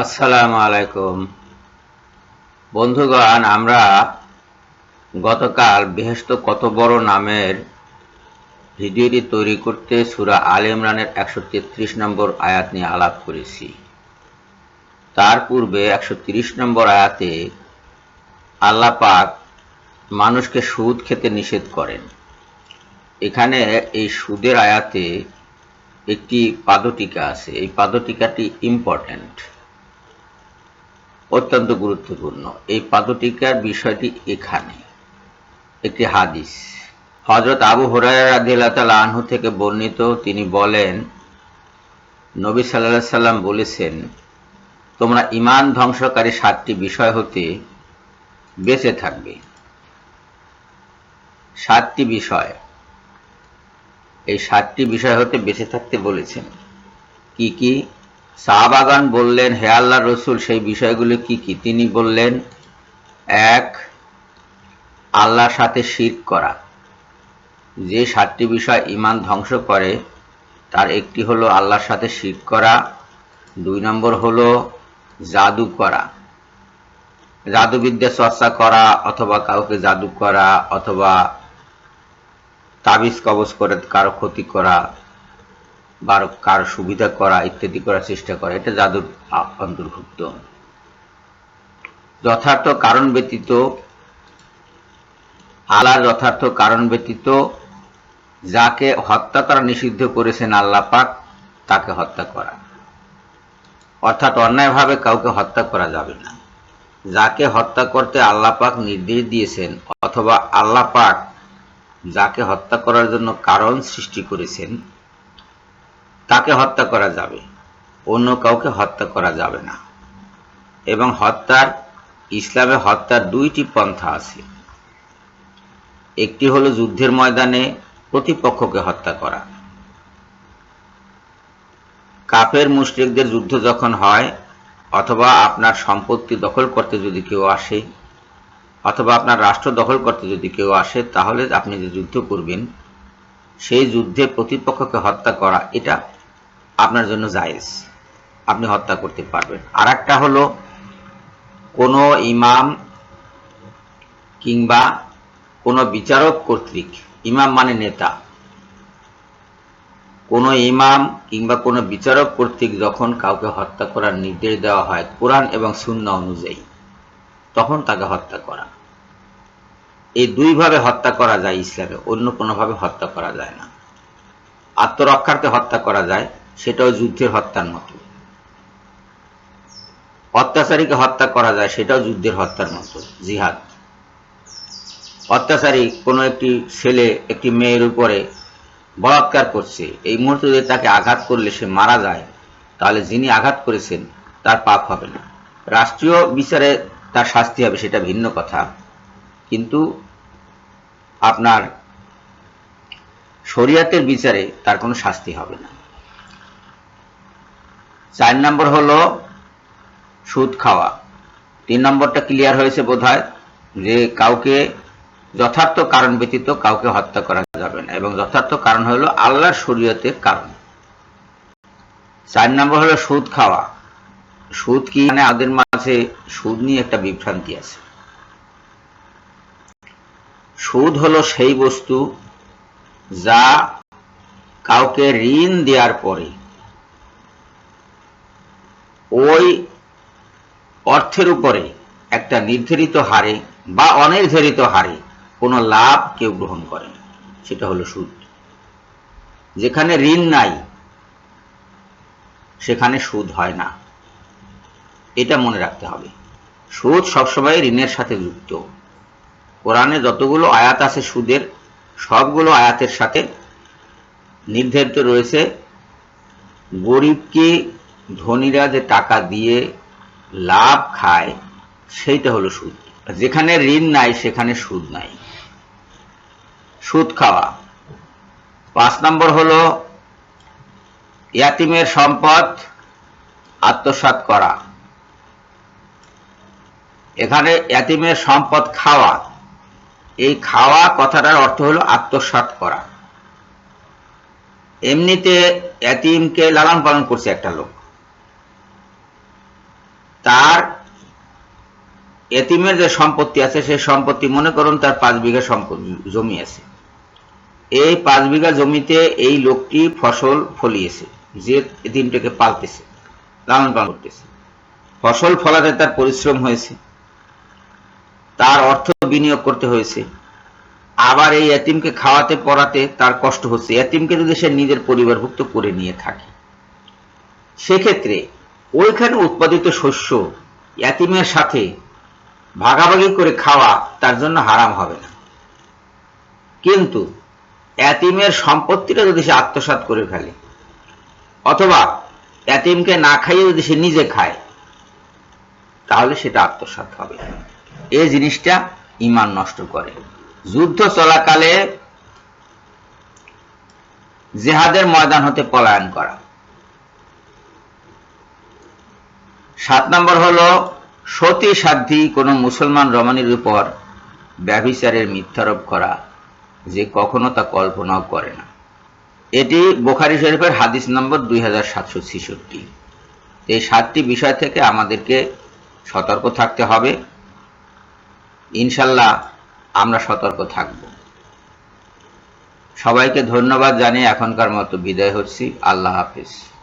আসসালামু আলাইকুম। বন্ধুগণ, আমরা গতকাল বেহেস্ত কত বড় নামের ভিডিওটি তৈরি করতে সুরা আল ইমরানের একশো তেত্রিশ নম্বর আয়াত নিয়ে আলাপ করেছি। তার পূর্বে একশো তিরিশ নম্বর আয়াতে আল্লাহ পাক মানুষকে সুদ খেতে নিষেধ করেন। এখানে এই সুদের আয়াতে একটি পাদটিকা আছে। এই পাদটিকাটি ইম্পর্ট্যান্ট অত্যন্ত গুরুত্বপূর্ণ। এই পাদটিকার বিষয়টি এখানে। একটি হাদিস। হজরত আবু হরাইরা আনহু থেকে বর্ণিত, তিনি বলেন, নবী সাল্লাহ সাল্লাম বলেছেন, তোমরা ইমান ধ্বংসকারী সাতটি বিষয় হতে বেঁচে থাকবে। সাতটি বিষয়। এই সাতটি বিষয় হতে বেঁচে থাকতে বলেছেন। কি কি? শাহবাগান বললেন, হে আল্লাহ রসুল, সেই বিষয়গুলি কি কি? তিনি বললেন, এক, আল্লাহর সাথে শির করা। যে সাতটি বিষয় ইমান ধ্বংস করে, তার একটি হলো আল্লাহর সাথে শির করা, দুই নম্বর হলো জাদু করা। জাদুবিদ্যা চর্চা করা অথবা কাউকে জাদু করা, অথবা তাবিজ কবজ করে কারও ক্ষতি করা বা কারও সুবিধা করা, ইত্যাদি করার চেষ্টা করা। এটা জাদুর অন্তর্ভুক্ত। যথার্থ কারণ ব্যতীত আলার যথার্থ কারণ ব্যতীত, যাকে হত্যা করা নিষিদ্ধ করেছেন আল্লাহ পাক, তাকে হত্যা করা। অর্থাৎ অন্যায়ভাবে কাউকে হত্যা করা যাবে না। যাকে হত্যা করতে আল্লাহ পাক নির্দেশ দিয়েছেন, অথবা আল্লাহ পাক যাকে হত্যা করার জন্য কারণ সৃষ্টি করেছেন তাকে হত্যা করা যাবে? অন্য কাউকে হত্যা করা যাবে না। এবং হত্যার, ইসলামে হত্যার দুইটি পন্থা আছে। একটি হলো যুদ্ধের ময়দানে প্রতিপক্ষকে হত্যা করা। কাপের মুশ্রিকদের যুদ্ধ যখন হয়, অথবা আপনার সম্পত্তি দখল করতে যদি কেউ আসে, অথবা আপনার রাষ্ট্র দখল করতে যদি কেউ আসে, তাহলে আপনি যে যুদ্ধ করবেন, সেই যুদ্ধে প্রতিপক্ষকে হত্যা করা, এটা আপনার জন্য জায়েজ। আপনি হত্যা করতে পারবেন। আর একটা হলো, কোনো ইমাম কিংবা কোনো বিচারক কর্তৃক, ইমাম মানে নেতা, কোনো ইমাম কিংবা কোনো বিচারক কর্তৃক যখন কাউকে হত্যা করার নির্দেশ দেওয়া হয়, কোরআন এবং শূন্য অনুযায়ী, তখন তাকে হত্যা করা। এই দুইভাবে হত্যা করা যায় ইসলামে, অন্য কোনোভাবে হত্যা করা যায় না। আত্মরক্ষার্থে হত্যা করা যায় সেটাও যুদ্ধের হত্যার মতো। অত্যাচারীকে হত্যা করা যায়, সেটাও যুদ্ধের হত্যার মতো, জিহাদ। অত্যাচারী কোনো একটি ছেলে, একটি মেয়ের উপরে বলাৎকার করছে, এই মুহূর্তে তাকে আঘাত করলে সে মারা যায়, তাহলে যিনি আঘাত করেছেন, তার পাপ হবে না। রাষ্ট্রীয় বিচারে তার শাস্তি হবে, সেটা ভিন্ন কথা। কিন্তু আপনার শরিয়াতের বিচারে তার কোনো শাস্তি হবে না। চার নম্বর হলো সুদ খাওয়া। তিন নম্বরটা ক্লিয়ার হয়েছে বোধ যে কাউকে যথার্থ কারণ ব্যতীত কাউকে হত্যা করা যাবে না এবং যথার্থ কারণ হলো আল্লাহর শরীয়তের কারণ। চার নম্বর হলো সুদ খাওয়া। সুদ কি মানে আমাদের মাঝে সুদ নিয়ে একটা বিভ্রান্তি আছে। সুদ হলো সেই বস্তু যা কাউকে ঋণ দেওয়ার পরে ওই অর্থের উপরে একটা নির্ধারিত হারে বা অনির্ধারিত হারে কোনো লাভ কেউ গ্রহণ করে সেটা হলো সুদ। যেখানে ঋণ নাই, সেখানে সুদ হয় না। এটা মনে রাখতে হবে। সুদ সবসময় ঋণের সাথে যুক্ত। কোরআনে যতগুলো আয়াত আছে সুদের, সবগুলো আয়াতের সাথে নির্ধারিত রয়েছে গরিবকে ধনীরা যে টাকা দিয়ে লাভ খায়, সেইটা হলো সুদ। যেখানে ঋণ নাই, সেখানে সুদ নাই। সুদ খাওয়া। পাঁচ নম্বর হলো ইয়াতিমের সম্পদ আত্মসাত করা। এখানে ইয়াতিমের সম্পদ খাওয়া। এই খাওয়া কথাটার অর্থ হলো আত্মসাত করা। এমনিতে এতিমকে লালন পালন করছে একটা লোক। তার এতিমের যে সম্পত্তি আছে, সেই সম্পত্তি, মনে করুন, তার পাঁচ বিঘা জমি আছে। এই পাঁচ বিঘা জমিতে এই লোকটি ফসল ফলিয়েছে, যে এতিমটাকে পালতেছে লালন পালন করতেছে। ফসল ফলাতে তার পরিশ্রম হয়েছে, তার অর্থ বিনিয়োগ করতে হয়েছে। আবার এই এতিমকে খাওয়াতে, পড়াতে তার কষ্ট হচ্ছে। এতিমকে যদি সে নিজের পরিবারভুক্ত করে নিয়ে থাকে, সেক্ষেত্রে ওইখানে উৎপাদিত শস্য এতিমের সাথে ভাগাভাগি করে খাওয়া তার জন্য হারাম হবে না। কিন্তু এতিমের সম্পত্তিটা যদি সে আত্মসাৎ করে ফেলে, অথবা এতিমকে না খাইয়ে যদি সে নিজে খায়, তাহলে সেটা আত্মসাৎ হবে। এই জিনিসটা ইমান নষ্ট করে। যুদ্ধ চলাকালে জেহাদের ময়দান হতে পলায়ন করা। সাত নম্বর হল, সতী সাধ্যী কোনো মুসলমান রমণীর উপর ব্যভিচারের মিথ্যারোপ করা, যে কখনো তা কল্পনাও করে না। এটি বোখারি শরীফের হাদিস নম্বর দুই হাজার সাতশো ছেষট্টি। এই সাতটি বিষয় থেকে আমাদেরকে সতর্ক থাকতে হবে। ইনশাল্লাহ আমরা সতর্ক থাকব। সবাইকে ধন্যবাদ জানিয়ে এখনকার মতো বিদায় হচ্ছি। আল্লাহ হাফিজ।